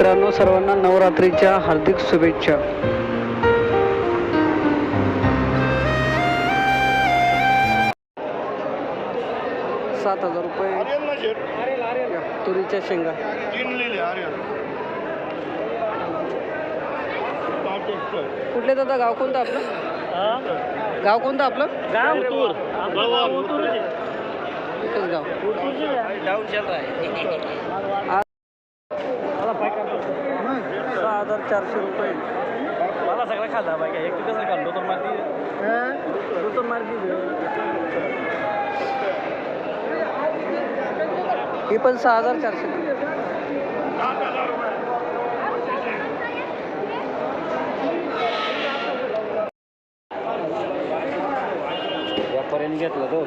मित्रांनो सर्वांना नवरात्रीच्या हार्दिक शुभेच्छा सात हजार रुपये तुरीच्या शेंगा कुठले दादा गाव कोणतं आपलं गाव कोणतं आपलं गाव एकच गाव आज सहा हजार चारशे रुपये. मला सगळं खाल्ला बाई एक तू कसं खाल्लो? तर मारती तो ही पण सहा हजार चारशे. व्यापाऱ्याने घेतला तो.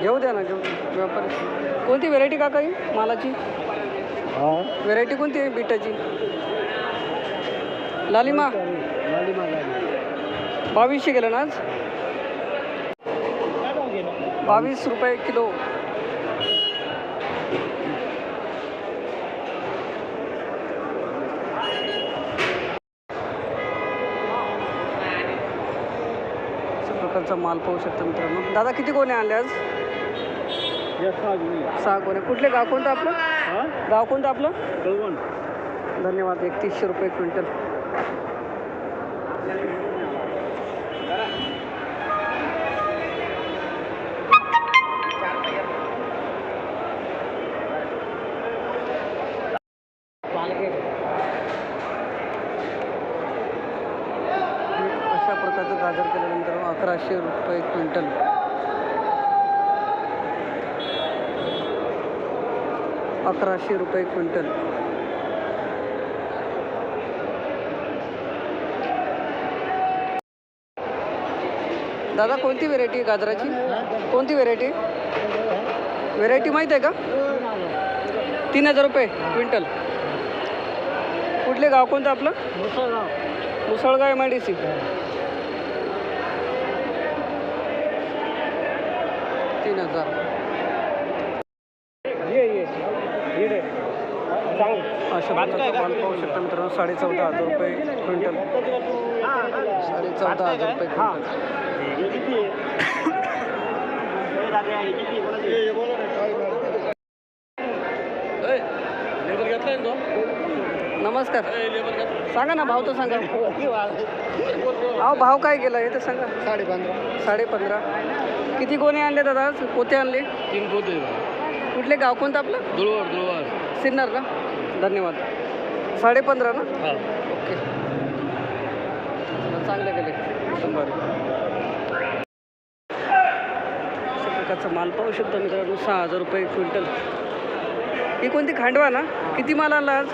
घेऊ द्या ना घेऊ व्यापारी कोणती व्हेरायटी काका ही? मालाची? व्हेरायटी कोणती आहे बिटाची? लालिमा. बावीसशे गेलं ना आज? बावीस रुपये किलो. प्रकारचा माल पाहू शकता मित्रांनो. दादा किती कोणे आणले आज? सहा कोणे कुठले गाव? कोणतं आपलं? गाव कोणतं आपलं? धन्यवाद एकतीसशे रुपये क्विंटल. अकराशे रुपये क्विंटल. दादा कोणती व्हेरायटी आहे गाजराची? कोणती व्हेरायटी व्हेरायटी माहीत आहे का? तीन हजार रुपये क्विंटल. कुठले गाव? कोणतं आपलं? Musalgaon M I D C तीन हजार. माल पाहू शकता मित्रांनो साडे चौदा हजार रुपये क्विंटल. साडे चौदा हजार रुपये क्विंटल नमस्कार. सांगा ना भाव तर सांगा. अहो भाव काय गेला हे तर सांगा. साडे पंधरा साडे पंधरा किती गोणे आणले दादा? पोते आणले? तीन पोते. कुठले गाव? कोणतं आपलं? दुळवर दुळवर सिन्नर ना धन्यवाद. साडे पंधरा ना? हा. ओके. चांगले गेले. शंभर. माल पाहू शकतो मित्रांनो सहा हजार रुपये क्विंटल. ही कोणती खांडवा ना? किती माल आणला आज?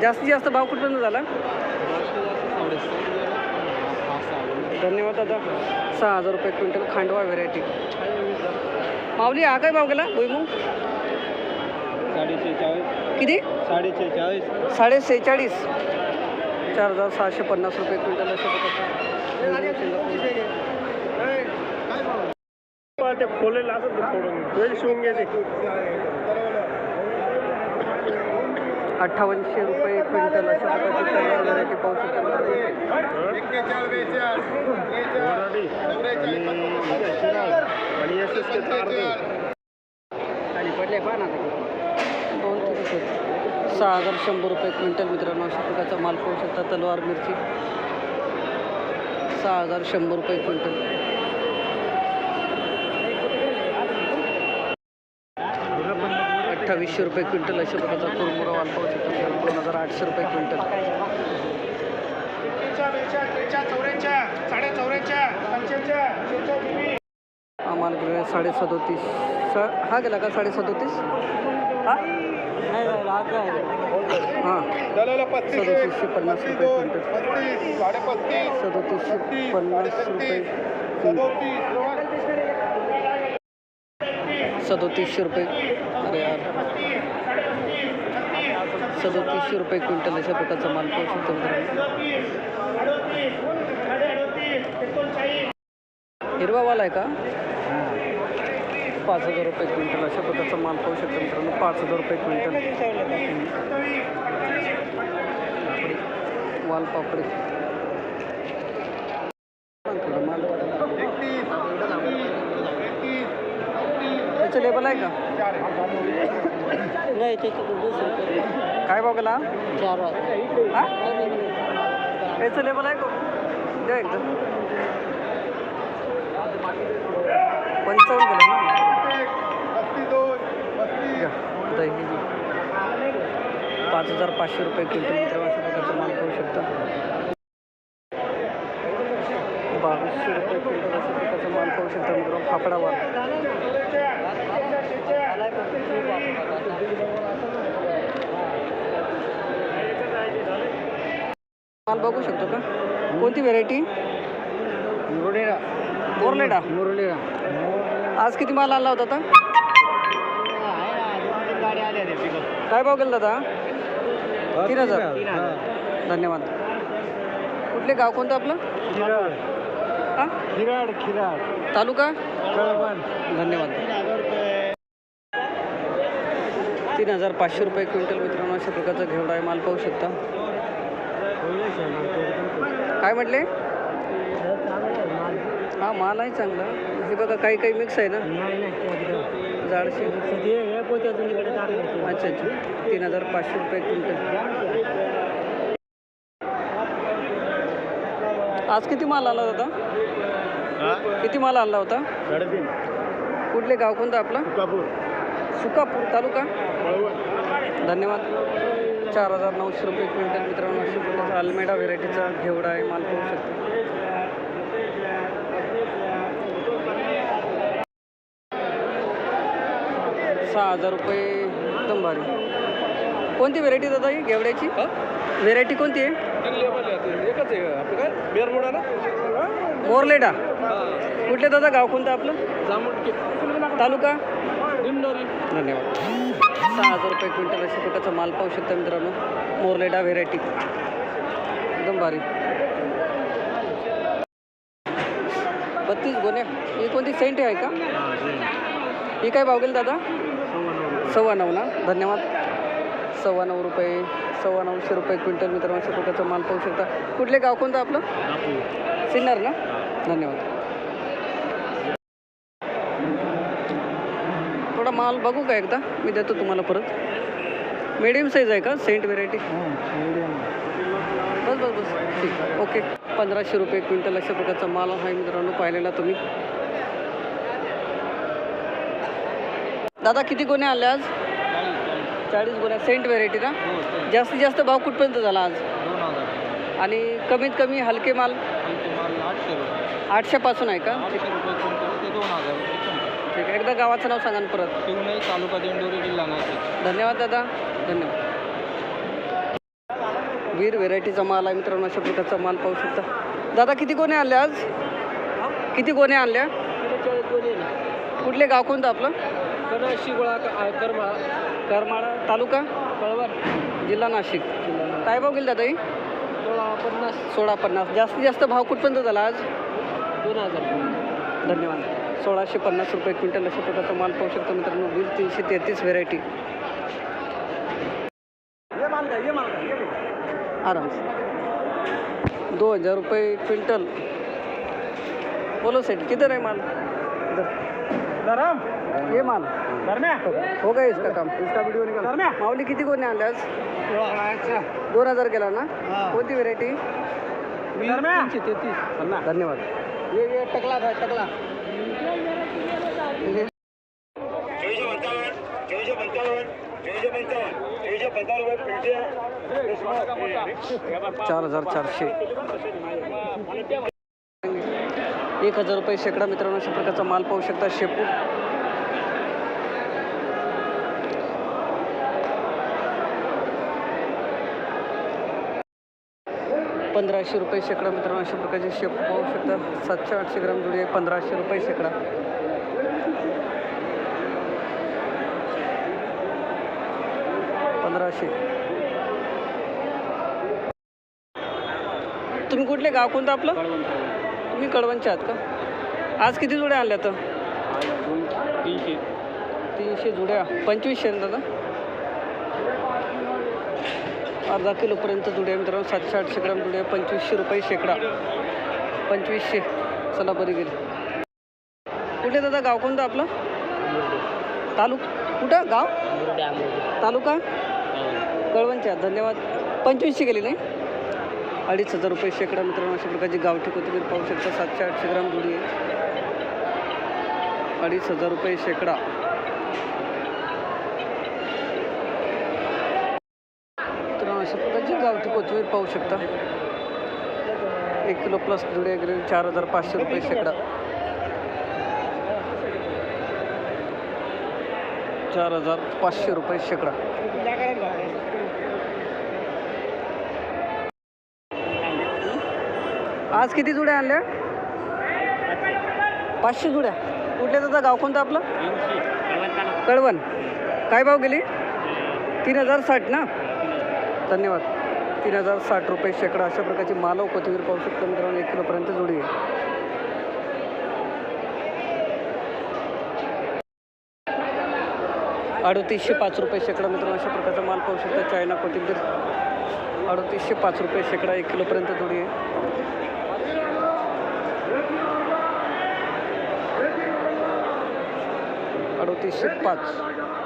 जास्तीत जास्त भाव कुठपर्यंत झाला? धन्यवाद दादा. सहा हजार रुपये क्विंटल खांडवा व्हेरायटी. माऊली हा काय भाव गेला? भुईमुग? किती? साडे सेहेचाळीस चार हजार सहाशे पन्नास रुपये क्विंटल अशा ते खोलेला वेळ शिवून अठ्ठावन्नशे रुपये क्विंटल अशा प्रकारची तयार व्हरायटी पाहू शकतो आणि दोन तीन सहा हजार शंभर रुपये क्विंटल मित्रांनो अशा प्रकारचा माल पाहू शकता तलवार मिरची. सहा हजार शंभर रुपये क्विंटल. अठ्ठावीसशे रुपये क्विंटल अशा प्रकारचा कुरमुरा माल पाहू शकता दोन हजार आठशे रुपये क्विंटल. हा माल गेला साडे सदोतीस स हा गेला का साडे सदोतीस हा हां? सदोतीसशे पन्नास रुपये क्विंटल. सदोतीसशे पन्नास रुपये. सदोतीसशे रुपये. अरे यार. सदोतीसशे रुपये क्विंटल अशा प्रकारचा माल. पाहू शकतो मित्रांनो हिरवावाला आहे का? पाच हजार रुपये क्विंटल अशा प्रकारचा माल पाहू शकता मित्रांनो पाच हजार रुपये क्विंटल. वालपापडी माल त्याचं लेबल आहे का? नाही काय बघला चार. याचं लेबल आहे का? एकदा. पंचावन्न गेलं ना घ्या, दही पाच हजार पाचशे रुपये क्विंटल मित्रांनो अशा प्रकारचा माल पाहू शकता. बावीसशे रुपये क्विंटल अशा प्रकारचा माल पाहू शकता मित्रांनो. फाफडा माल. बघू शकतो का? कोणती व्हेरायटी मुरडेरा मोरलेडा. मुरडेरा आज किती माल आणला होता काय भाव गेला दादा तीन हजार. धन्यवाद. कुठले गाव कोणतं आपलं? खिराड. हां? खिराड खिराड. तालुका? कळवण. धन्यवाद. तीन हजार पाचशे रुपये क्विंटल मित्रांनो अशा प्रकारचा घेवडा आहे. माल पाहू शकता. काय म्हटले? हा माल आहे चांगला. हे बघा काही काही मिक्स आहे ना? नाही नाही जाडशी हे अच्छा अच्छा. तीन हजार पाचशे रुपये क्विंटल. आज किती माल आला होता? किती माल आणला होता? कुठले गाव कोणतं आपलं? कापूर सुकापूर तालुका? धन्यवाद. चार हजार नऊशे रुपये क्विंटल मित्रांनो अशा अल्मेडा व्हेरायटीचा घेवडा आहे माल पाहू शकतो. सहा हजार रुपये एकदम भारी. कोणती व्हेरायटी दादा ही घेवड्याची व्हेरायटी कोणती आहे? एकच आहे आपलं काय? बेरमुडा ना? मोरलेडा. कुठले दादा? गाव कोणतं आपलं? तालुका? दिंडोरी धन्यवाद. सहा हजार रुपये क्विंटल अशा प्रकारचा माल पाहू शकता मित्रांनो. मोरलेडा व्हेरायटी एकदम भारी. बत्तीस गोण्या. ही कोणती सेंट आहे का? ही काय भाव गेली दादा? सव्वा नऊ ना? धन्यवाद. सव्वा नऊ रुपये सव्वा नऊशे रुपये क्विंटल मित्रांनो अशा प्रकारचा माल पाहू शकता. कुठले गाव कोणतं आपलं? सिन्नर ना? धन्यवाद. थोडा माल बघू का एकदा? मी देतो तुम्हाला परत. मीडियम साईज आहे का? सेंट व्हेरायटी बस बस बस. ठीक. ओके पंधराशे रुपये क्विंटल अशा प्रकारचा माल आहे मित्रांनो पाहिलेला तुम्ही. दादा किती गोण्या आल्या आज? चाळीस गोण्या सेंट व्हेरायटी ना? जास्तीत जास्त भाव कुठपर्यंत झाला आज? आणि कमीत कमी हलके माल? आठशेपासून आहे का? ठीक आहे. एकदा गावाचं नाव सांगा ना परत. तालुका दिंडोरी जिल्हा नाशिक धन्यवाद दादा. धन्यवाद. वीर व्हेरायटीचा माल आहे मित्रांनो अशा प्रकारचा माल पाहू शकता. दादा किती गोण्या आणल्या आज? किती गोण्या आणल्या कुठले गाव कोणतं आपलं? शिगोळा करमाळा करमाळा तालुका? कळवण. जिल्हा नाशिक. काय भाव गेला दादा ही? सोळा पन्नास. सोळा पन्नास. जास्तीत जास्त भाव कुठपर्यंत झाला आज? दोन हजार. धन्यवाद. सोळाशे पन्नास रुपये क्विंटल अशा प्रकारचा माल पाहू शकता मित्रांनो. वीर तीनशे तेहतीस व्हेरायटी आराम से. दो हज़ार रुपये क्विंटल. बोलो सेठ किधर है माल? इधर ये माल हो गया इसका काम। इसका वीडियो निकाल। माऊली किती कोणी आणले आज? दोन हजार केला ना? कोणती व्हेरायटी धन्यवाद. ये ये टकला था टकला. चोवीसशे पंचावन्न चोवीसशे पंचावन्न चोवीसशे पंचावन्न चोवीसशे पंचावन्न चार हजार चारशे. एक हजार रुपये शेकडा मित्रांनो अशा प्रकारचा माल पाहू शकता शेपू. पंधराशे रुपये शेकडा मित्रांनो अशा प्रकारचे शेपू पाहू शकता. सातशे आठशे ग्राम जुडी आहे पंधराशे रुपये शेकडा. पंधराशे. तुम्ही कुठले? गाव कोणतं आपलं? तुम्ही कळवणचे आहात का? आज किती जोड्या आणल्या तर? तीनशे तीनशे जुड्या. पंचवीसशे ना दादा? अर्धा किलोपर्यंत जुड्या मित्रांनो. सातशे आठशे ग्राम जुड्या. पंचवीसशे रुपये शेकडा. पंचवीसशे. चला बरी गेली. कुठे दादा? गाव कोणतं आपलं? तालुक? कुठं? गाव? तालुका? कळवणच्या धन्यवाद. पंचवीसशे गेली नाही? अडीच हजार रुपये शेकडा मित्रांनो अशा प्रकारची गावठी कोथिंबीर पाहू शकता. सातशे आठशे ग्राम जुडी आहे. अडीच हजार रुपये शेकडा. मित्रांनो अशा प्रकारची गावठी कोथिंबीर पाहू शकता. एक किलो प्लस जुडे वगैरे चार हजार पाचशे रुपये शेकडा. चार हजार पाचशे रुपये शेकडा. आज किती जुड्या आणल्या? पाचशे जुड्या. कुठल्या दादा गाव कोणतं आपलं? कळवण. काय भाव गेली? तीन हजार साठ ना? धन्यवाद. तीन हजार साठ रुपये शेकडा अशा प्रकारची मालव कोथिंबीर पाहू शकतो मित्रांनो. एक किलोपर्यंत जोडी आहे. अडतीसशे पाच रुपये शेकडा मित्रांनो अशा प्रकारचा माल पाहू शकता. चायना कोथिंबीर. अडतीसशे पाच रुपये शेकडा एक किलोपर्यंत जोडी आहे. अडतीसशे पाच.